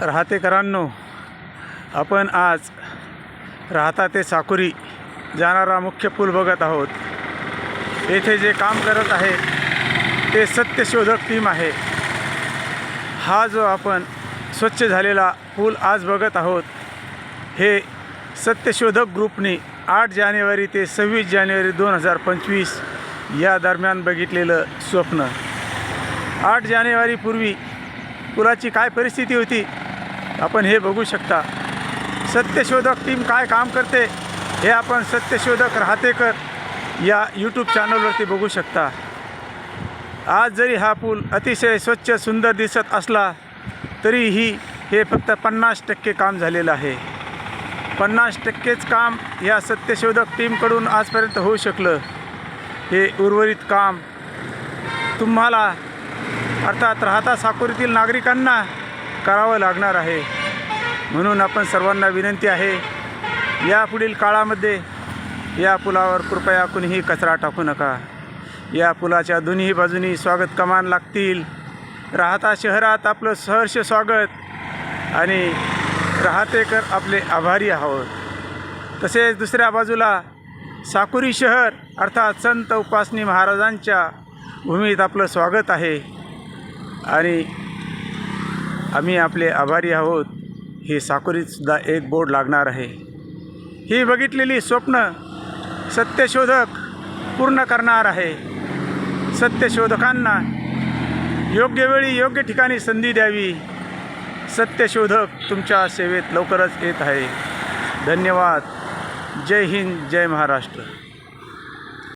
राहतेकरांनो आपण आज राहता ते साकुरी जाणारा मुख्य पूल बघत आहोत. येथे जे काम करत आहे ते सत्यशोधक टीम आहे. हा जो आपण स्वच्छ झालेला पूल आज बघत आहोत हे सत्यशोधक ग्रुपने आठ जानेवारी ते सव्वीस जानेवारी दोन हजार पंचवीस या दरम्यान बघितलेलं स्वप्न. आठ जानेवारीपूर्वी पुलाची काय परिस्थिती होती आपण हे बघू शकता. सत्यशोधक टीम काय काम करते हे आपण सत्यशोधक राहतेकर या यूट्यूब चॅनलवरती बघू शकता. आज जरी हा पूल अतिशय स्वच्छ सुंदर दिसत असला तरीही हे फक्त पन्नास टक्के काम झालेलं आहे. पन्नास टक्केच काम या सत्यशोधक टीमकडून आजपर्यंत होऊ शकलं. हे उर्वरित काम तुम्हाला अर्थात राहता साकोरीतील नागरिकांना करावं लागणार आहे. म्हणून आपण सर्वांना विनंती आहे यापुढील काळामध्ये या पुलावर कृपया कुणीही कचरा टाकू नका. या पुलाच्या दोन्ही बाजूनी स्वागत कमान लागतील. राहता शहरात आपलं सहर्ष स्वागत आणि राहतेकर आपले आभारी आहोत. तसेच दुसऱ्या बाजूला साकुरी शहर अर्थात संत उपासनी महाराजांच्या भूमीत आपलं स्वागत आहे. आणि आम्ही आपले आभारी आहोत. हे साकोरीतसुद्धा एक बोर्ड लागणार आहे. ही बघितलेली स्वप्न सत्यशोधक पूर्ण करणार आहे. सत्यशोधकांना योग्य वेळी योग्य ठिकाणी संधी द्यावी. सत्यशोधक तुमच्या सेवेत लवकरच येत आहे. धन्यवाद. जय हिंद जय महाराष्ट्र.